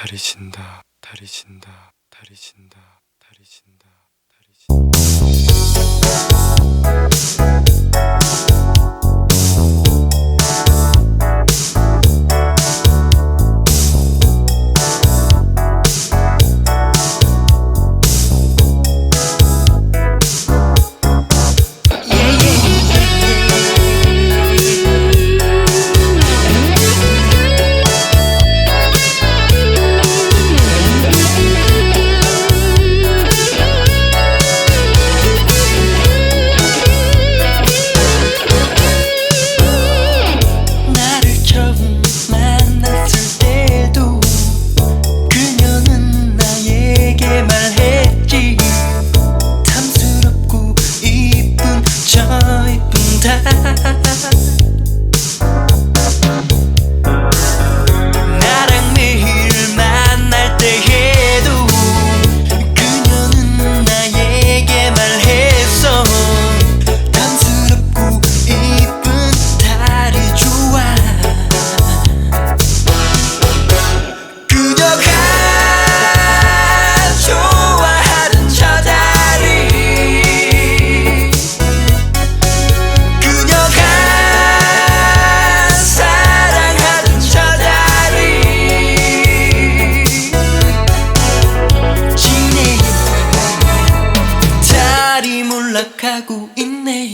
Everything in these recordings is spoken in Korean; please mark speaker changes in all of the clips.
Speaker 1: 다리 신다 다리 신다 다리 신다 다리 신다 다리 신다.
Speaker 2: 발이 몰락하고 있네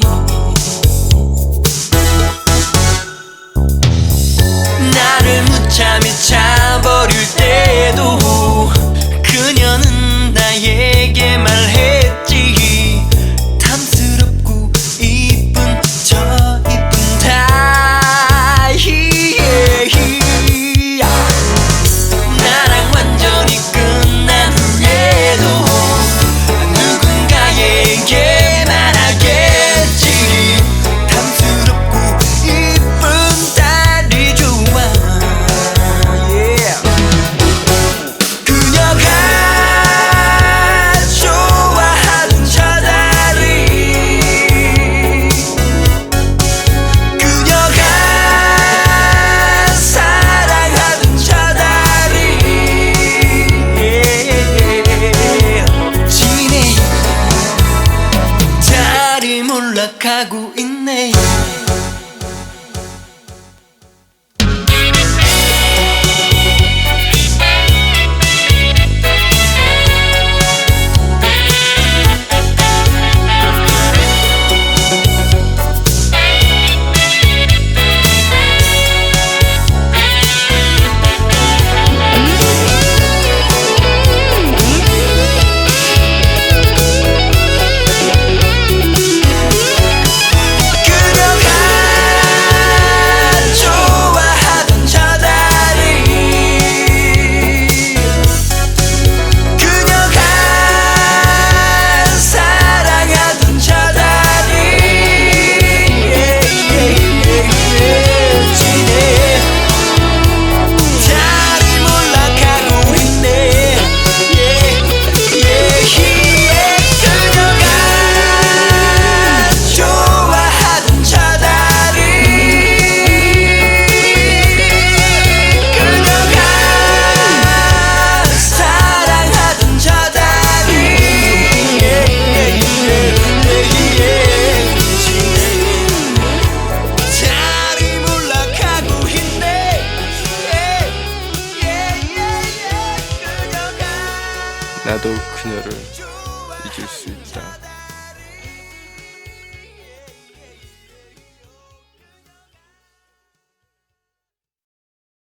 Speaker 2: 하고 있네요
Speaker 1: 더더욱 그녀를 잊을 수 있다.